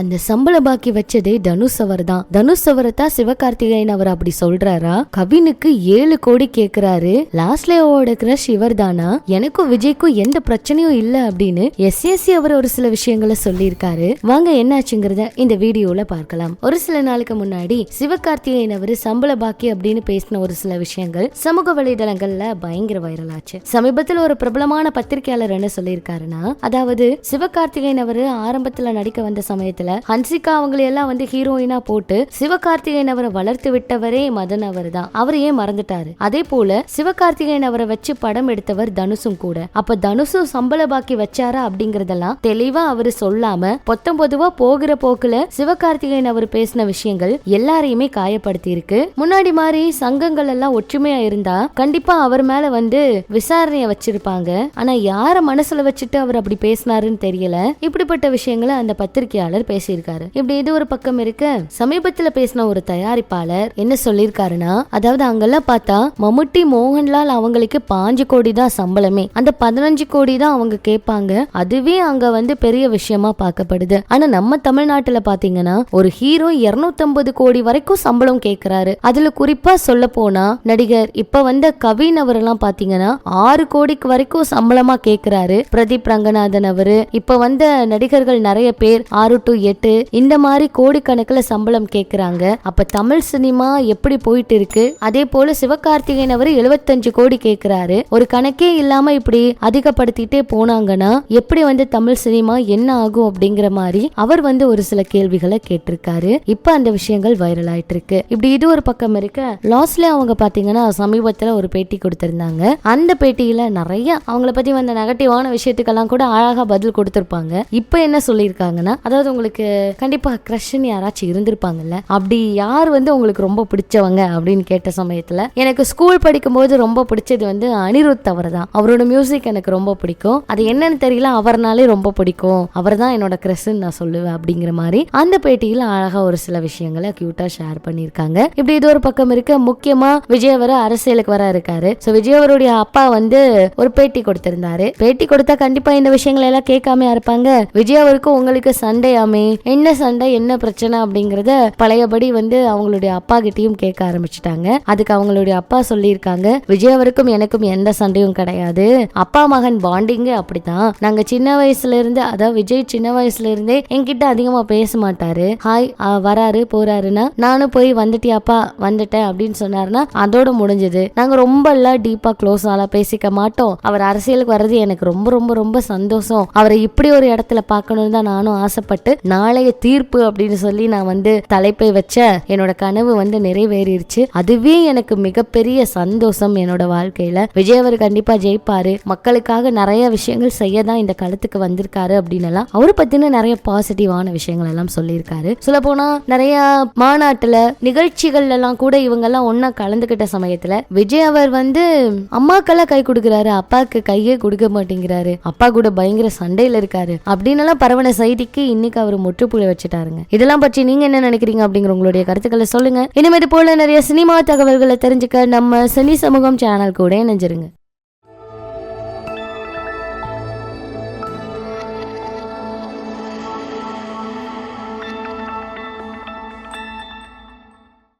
அந்த சம்பள பாக்கி வச்சதே தனுஷ் அவர் தான். தனுஷ் அவரை தான் சிவகார்த்திகேயன் அவர் அப்படி சொல்றாரா? கவினுக்கு ஏழு கோடி கேக்குறாரு. லாஸ்ட்லேயோட கிரஷ் இவர் தானா? எனக்கும் விஜய்க்கும் எந்த பிரச்சனையும் இல்ல அப்படின்னு எஸ்எஸ்சி அவர் ஒரு சில விஷயங்களை சொல்லியிருக்காரு. வாங்க என்னாச்சுங்கிறத இந்த வீடியோல பார்க்கலாம். ஒரு சில நாளுக்கு முன்னாடி சிவகார்த்திகேயன் அவர் சம்பள பாக்கி அப்படின்னு பேசின ஒரு சில விஷயங்கள் சமூக வலைதளங்கள்ல பயங்கர வைரல் ஆச்சு. சமீபத்தில் ஒரு பிரபலமான பத்திரிகையாளர் என்ன சொல்லியிருக்காருன்னா அதாவது சிவகார்த்திகேயன் அவர் ஆரம்பத்துல நடிக்க வந்த சமயத்துல ஹன்சிகா அவங்களை எல்லாம் வந்து ஹீரோயினா போட்டு சிவகார்த்திகேயன் அவரை வளர்த்து விட்டவரே மதன் அவர் தான் அவர் ஏன் மறந்துட்டாரு? அதே போல சிவகார்த்திகேயன் அவரை வச்சு படம் எடுத்தவர் தனுஷும் கூட. அப்ப தனுஷும் சம்பள பாக்கி வச்சாரா அப்படிங்கறதெல்லாம் தெளிவா அவரு சொல்லாம பொத்தம் பொதுவா போகிற போக்குல சிவகார்த்திகேயன் அவர் பேசின விஷயங்கள் எல்லாரையுமே காயப்படுத்தி இருக்கு முன்னாடி மாதிரி சங்கங்கள் எல்லாம் ஒற்றுமையா இருந்தா கண்டிப்பா அவர் மேல வந்து விசாரணைய வச்சிருப்பாங்க. ஆனா யார மனசுல வச்சுட்டு அவர் அப்படி பேசினாருன்னு தெரியல. இப்படிப்பட்ட விஷயங்களை அந்த பத்திரிகையாளர் பேசியிருக்காரு. இப்படி இது ஒரு பக்கம் இருக்கு சமீபத்துல பேசின ஒரு தயாரிப்பாளர் என்ன சொல்லியிருக்காருன்னா அதாவது அங்கெல்லாம் பார்த்தா மம்முட்டி மோகன்லால் அவங்களுக்கு பாஞ்சு கோடி தான் சம்பளமே. அந்த பதினஞ்சு கோடி தான் அவங்க கேட்பாங்க. அதுவே அங்க வந்து பெரிய விஷயமா பார்க்கப்படுது. ஆனா நம்ம தமிழ்நாட்டுல பாத்தீங்கன்னா ஒரு ஹீரோ 250 கோடி வரைக்கும் சம்பளம் கேட்கிறாரு. அதுல குறிப்பா சொல்ல போனா நடிகர் இப்ப வந்த கவின் அவர் எல்லாம் பாத்தீங்கன்னா ஆறு கோடிக்கு வரைக்கும் சம்பளமா கேட்கிறாரு. பிரதீப் ரங்கநாதன் அவரு. இப்ப வந்த நடிகர்கள் நிறைய பேர் ஆறு டு எட்டு இந்த மாதிரி கோடிக்கணக்கில் சம்பளம் கேக்குறாங்க அப்ப தமிழ் சினிமா எப்படி போயிட்டு இருக்கு? அதே போல சிவகார்த்திகேயன் அவர் 75 கோடி கேக்குறாரு ஒரு கணக்கே இல்லாம இப்படி அதிகப்படுத்திட்டே போனாங்கன்னா எப்படி வந்து தமிழ் சினிமா என்ன ஆகும் அப்படிங்கிற மாதிரி அவர் வந்து ஒரு சில கேள்விகளை கேட்டிருக்காரு. இப்ப அந்த விஷயங்கள் வைரல் ஆயிட்டு இருக்கு. இப்படி இது ஒரு பக்கம் இருக்க லாஸ்ட்ல அவங்க பாத்தீங்கன்னா சமீபத்துல ஒரு பேட்டி கொடுத்திருந்தாங்க. அந்த பேட்டியில நிறைய அவங்கள பத்தி வந்த நெகட்டிவான விஷயத்துக்கெல்லாம் கூட அழகா பதில் கொடுத்திருப்பாங்க. இப்ப என்ன சொல்லியிருக்காங்கன்னா அதாவது உங்களுக்கு கண்டிப்பா க்ரஷ்னு யாராச்சும் இருந்திருப்பாங்கல்ல? அப்படி யார் வந்து உங்களுக்கு ரொம்ப பிடிச்சவங்க அப்படின்னு கேட்ட சமயத்துல எனக்கு ஸ்கூல் படிக்கும்போது ரொம்ப பிடிச்சது வந்து அனிருத் அவர் தான் அவரோட மியூசிக் எனக்கு ரொம்ப பிடிக்கும். அது என்னன்னு தெரியல அவர்னாலே ரொம்ப பிடிக்கும். அவர் தான் என்னோட க்ரஷ்ன்னு நான் சொல்லுவேன் அப்படிங்கிற மாதிரி அந்த பேட்டியில் அழகா ஒரு சில விஷயங்களை கியூட்டா ஷேர் பண்ணியிருக்காங்க. இப்படி இது ஒரு பக்கம் இருக்க. முக்கியமா விஜய் வர அரசியலுக்கு வர இருக்காரு. ஸோ விஜய் அவருடைய அப்பா வந்து ஒரு பேட்டி கொடுத்திருந்தாரு. பேட்டி கொடுத்தா கண்டிப்பா இந்த விஷயங்கள் எல்லாம் கேட்காம இருப்பாங்க. விஜய் அவருக்கும் உங்களுக்கு சண்டையாமே என்ன சண்டை என்ன பிரச்சனை அப்படிங்கறத பழையபடி வந்து அவங்களுடைய அப்பா கிட்டயும் கேட்க ஆரம்பிச்சிட்டாங்க. அதுக்கு அவங்களுடைய அப்பா சொல்லியிருக்காங்க விஜய் அவருக்கும் எனக்கும் எந்த சண்டையும் கிடையாது. அப்பா மகன் பாண்டிங்கே அப்படித்தான். நாங்க சின்ன வயசுல இருந்து அதாவது விஜய் சின்ன வயசுல இருந்தே என்கிட்ட அதிகமா பேச மாட்டாரு. ஹாய் வராரு போறாருன்னா நானும் போய் வந்துட்டியாப்பா வந்துட்டேன் அப்படின்னு சொன்னாருன்னா அதோட முடிஞ்சது. நாங்க ரொம்ப எல்லாம் டீப்பா க்ளோஸ் ஆளா பேசிக்க மாட்டோம். அவர் அரசியலுக்கு வர்றது எனக்கு ரொம்ப ரொம்ப ரொம்ப சந்தோஷம். அவரை இப்படி ஒரு இடத்துல பார்க்கணும்னு தான் நானும் ஆசைப்பட்டு நாளைய தீர்ப்பு அப்படின்னு சொல்லி நான் வந்து தலைப்பை வச்ச என்னோட கனவு வந்து நிறைவேறிடுச்சு அதுவே எனக்கு மிகப்பெரிய சந்தோஷம் என்னோட வாழ்க்கையில. விஜய் அவர் கண்டிப்பா ஜெயிப்பாரு. மக்களுக்காக நிறைய விஷயங்கள் செய்ய தான் இந்த களத்துக்கு வந்திருக்காரு அப்படின்னு எல்லாம் அவரை பத்தின நிறைய பாசிட்டிவான விஷயங்கள் எல்லாம் சொல்லியிருக்காரு. சொல்ல போனா நிறைய மாநாட்டுல நிகழ்ச்சிகள் எல்லாம் கூட இவங்க எல்லாம் ஒன்னா கலந்துகிட்ட சமயத்துல விஜய் அவர் வந்து அம்மாக்கெல்லாம் கை கொடுக்குறாரு. அப்பாவுக்கு கையே கொடுக்க மாட்டேங்கிறாரு. அப்பா கூட பயங்கர சண்டையில இருக்காரு. அப்படின்னு எல்லாம் பரவன செய்திக்கு இன்னைக்கு அவர் முற்றுப்புள்ளி வச்சுட்டாருங்க. இதெல்லாம் பற்றி நீங்க என்ன நினைக்கிறீங்க அப்படிங்கிற உங்களுடைய கருத்துக்களை சொல்லுங்க. இனிமேது போல நிறைய சினிமா தகவல்களை தெரிஞ்சுக்க நம்ம சினி சமூகம் சேனல் கூட இணைஞ்சிருங்க.